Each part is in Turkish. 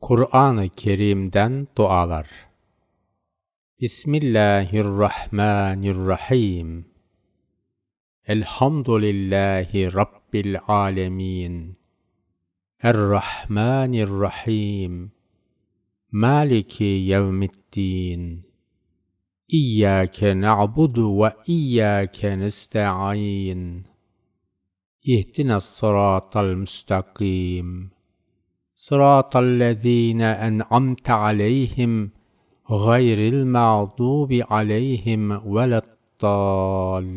Kur'an-ı Kerim'den dualar. Bismillahirrahmanirrahim. Elhamdülillahi Rabbil alemin. Errahmanirrahim. Maliki yevmiddin. İyyâke na'budu ve iyyâke nesta'in. İhdinas sıratal müstakim. صراط الذين أنعمت عليهم غير المغضوب عليهم ولا الضالين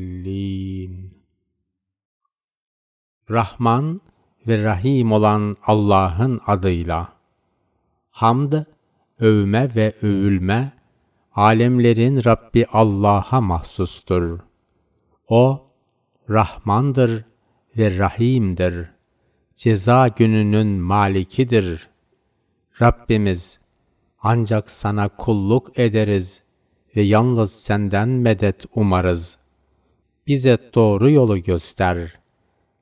Rahman ve Rahim olan Allah'ın adıyla. Hamd, övme ve övülme, alemlerin Rabbi Allah'a mahsustur. O, Rahmandır ve Rahim'dir ceza gününün malikidir. Rabbimiz ancak sana kulluk ederiz ve yalnız senden medet umarız. Bize doğru yolu göster.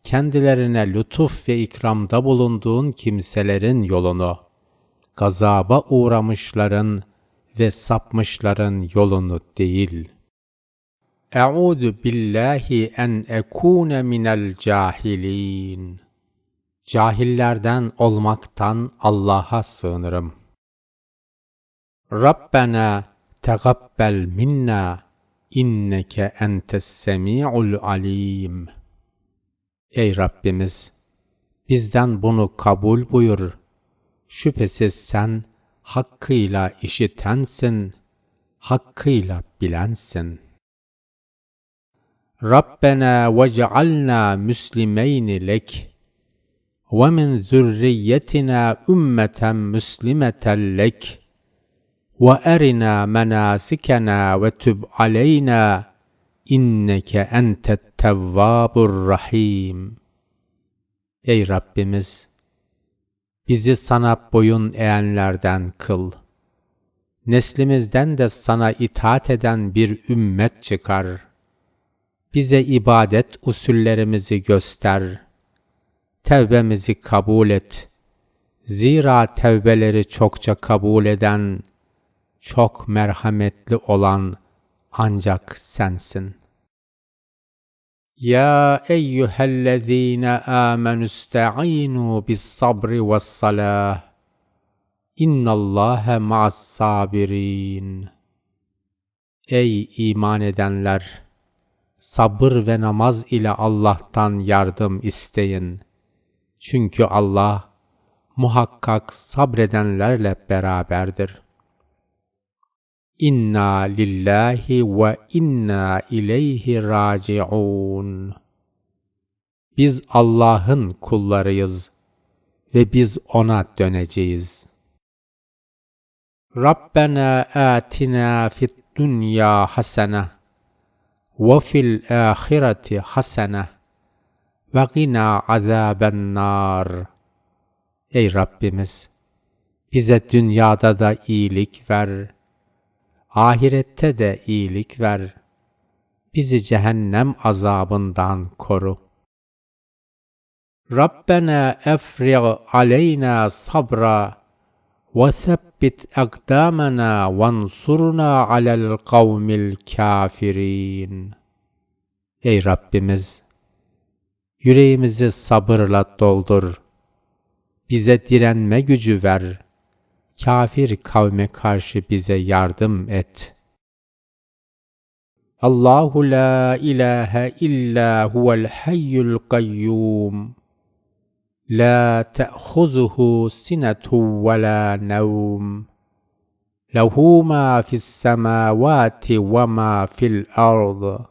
Kendilerine lütuf ve ikramda bulunduğun kimselerin yolunu, gazaba uğramışların ve sapmışların yolunu değil. Eûzu billahi en ekûne minel cahilin. Cahillerden olmaktan Allah'a sığınırım. Rabbena tegabbel minna inneke entes semi'ul alim. Ey Rabbimiz! Bizden bunu kabul buyur. Şüphesiz sen hakkıyla işitensin, hakkıyla bilensin. Rabbena vecealna müslimeyni lek ومن ذريتنا أمة مسلمة لك وأرنا مناسكنا وتب علينا إنك أنت التواب الرحيم Ey Rabbimiz! Bizi sana boyun eğenlerden kıl. Neslimizden de sana itaat eden bir ümmet çıkar. Bize ibadet usullerimizi göster.'' Tevbemizi kabul et. Zira tevbeleri çokça kabul eden, çok merhametli olan ancak sensin. Ya eyyühellezîne âmenü ista'inu bis sabri ve salah. İnnallâhe ma'as sabirin. Ey iman edenler! Sabır ve namaz ile Allah'tan yardım isteyin.'' Çünkü Allah muhakkak sabredenlerle beraberdir. İnna lillahi ve inna ileyhi raciun. Biz Allah'ın kullarıyız ve biz ona döneceğiz. Rabbena atina fid dunya hasene ve fil ahireti hasene ve gina azaben nar. Ey Rabbimiz! Bize dünyada da iyilik ver. Ahirette de iyilik ver. Bizi cehennem azabından koru. Rabbena efrig aleyna sabra ve sebbit akdamana vansurna alel kavmil kafirin. Ey Rabbimiz! Yüreğimizi sabırla doldur. Bize direnme gücü ver. Kafir kavme karşı bize yardım et. Allahu la ilahe illa huvel hayyul kayyum. La te'khuzuhu sinetu ve la nevm. Lehu ma fis semavati ve ma fil ardı.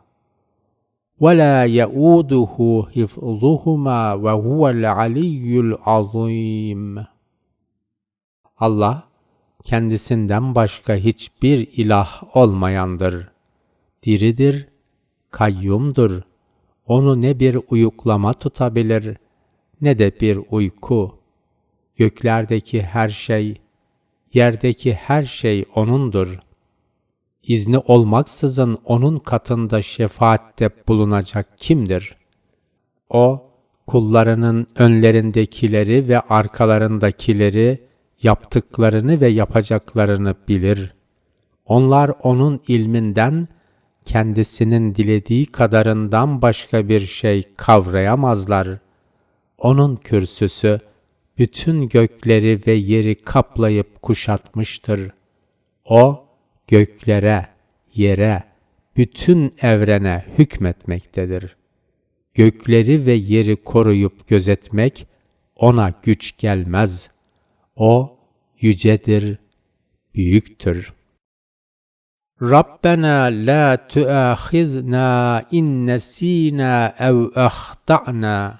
ولا يؤوده حفظهما وهو العلي العظيم Allah kendisinden başka hiçbir ilah olmayandır. diridir, kayyumdur. Onu ne bir uyuklama tutabilir, ne de bir uyku. Göklerdeki her şey, yerdeki her şey O'nundur. İzni olmaksızın O'nun katında şefaatte bulunacak kimdir? O, kullarının önlerindekileri ve arkalarındakileri, yaptıklarını ve yapacaklarını bilir. Onlar O'nun ilminden, kendisinin dilediği kadarından başka bir şey kavrayamazlar. Onun kürsüsü, bütün gökleri ve yeri kaplayıp kuşatmıştır. O, göklere, yere, bütün evrene hükmetmektedir. Gökleri ve yeri koruyup gözetmek ona güç gelmez. O yücedir, büyüktür. Rabbena la tuâkhidna in nesînâ ev ahta'na.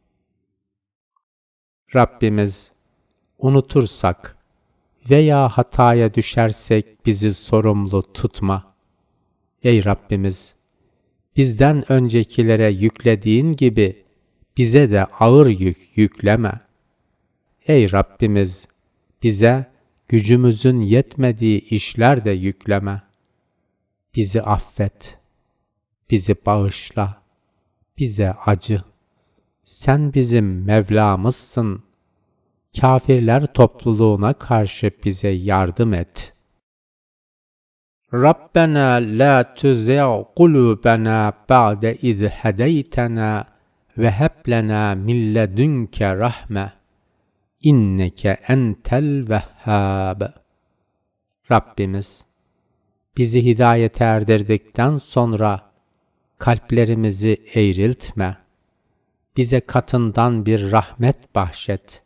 Rabbimiz unutursak veya hataya düşersek bizi sorumlu tutma. Ey Rabbimiz! Bizden öncekilere yüklediğin gibi bize de ağır yük yükleme. Ey Rabbimiz! Bize gücümüzün yetmediği işler de yükleme. Bizi affet. Bizi bağışla. Bize acı. Sen bizim Mevlamızsın. Kafirler topluluğuna karşı bize yardım et. Rabbena la tuzigh kulubena ba'de iz hedeytena ve heb lena min ledunke rahme. İnneke entel vehhab. Rabbimiz bizi hidayete erdirdikten sonra kalplerimizi eğriltme bize katından bir rahmet bahşet.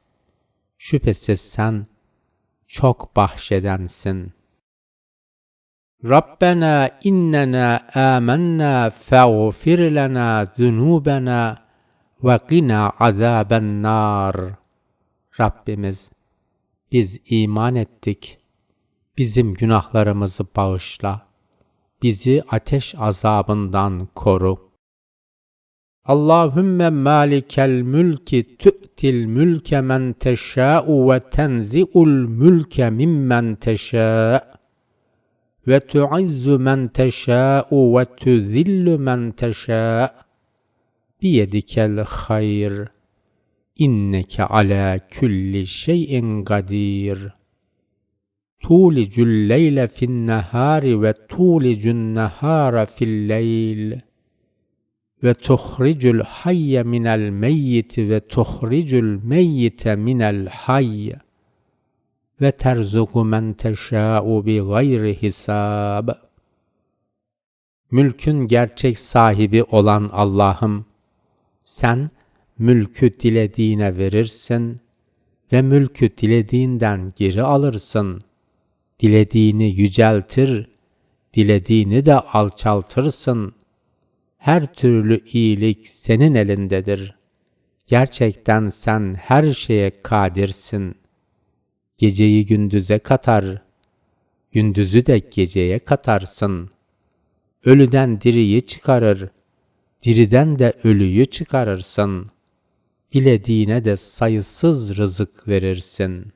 Şüphesiz sen çok bahşedensin. Rabbena innena amennâ feğfir lena zunubena ve qina azaben nar. Rabbimiz biz iman ettik. Bizim günahlarımızı bağışla. Bizi ateş azabından koru. Allahümme malikel mülki tu'til mülke men teşâ'u ve tenzi'ul mülke mimmen teşâ' ve tu'izzu men teşâ'u ve tuzillu men teşâ' biyedikel hayr inneke ala kulli şeyin kadir. Tulicul leyle fin nehari ve tulicun nehara fil leyl ve tuhricul hayye minel meyyiti ve tuhricul meyyite minel hayy ve terzuku men teşâ'u bi gayri hisab. Mülkün gerçek sahibi olan Allah'ım, sen mülkü dilediğine verirsin ve mülkü dilediğinden geri alırsın. Dilediğini yüceltir, dilediğini de alçaltırsın.'' Her türlü iyilik senin elindedir. Gerçekten sen her şeye kadirsin. Geceyi gündüze katar, gündüzü de geceye katarsın. Ölüden diriyi çıkarır, diriden de ölüyü çıkarırsın. Dilediğine de sayısız rızık verirsin.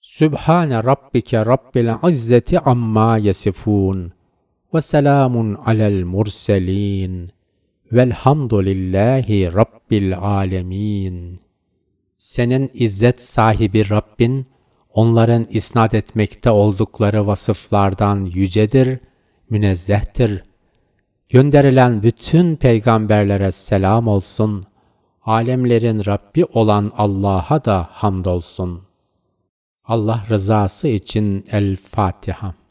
Sübhane Rabbike Rabbil İzzeti amma yesifun ve selamun alel murselin velhamdülillahi rabbil alemin. Senin izzet sahibi Rabbin, onların isnat etmekte oldukları vasıflardan yücedir, münezzehtir. Gönderilen bütün peygamberlere selam olsun. Alemlerin Rabbi olan Allah'a da hamdolsun. Allah rızası için El Fatiha.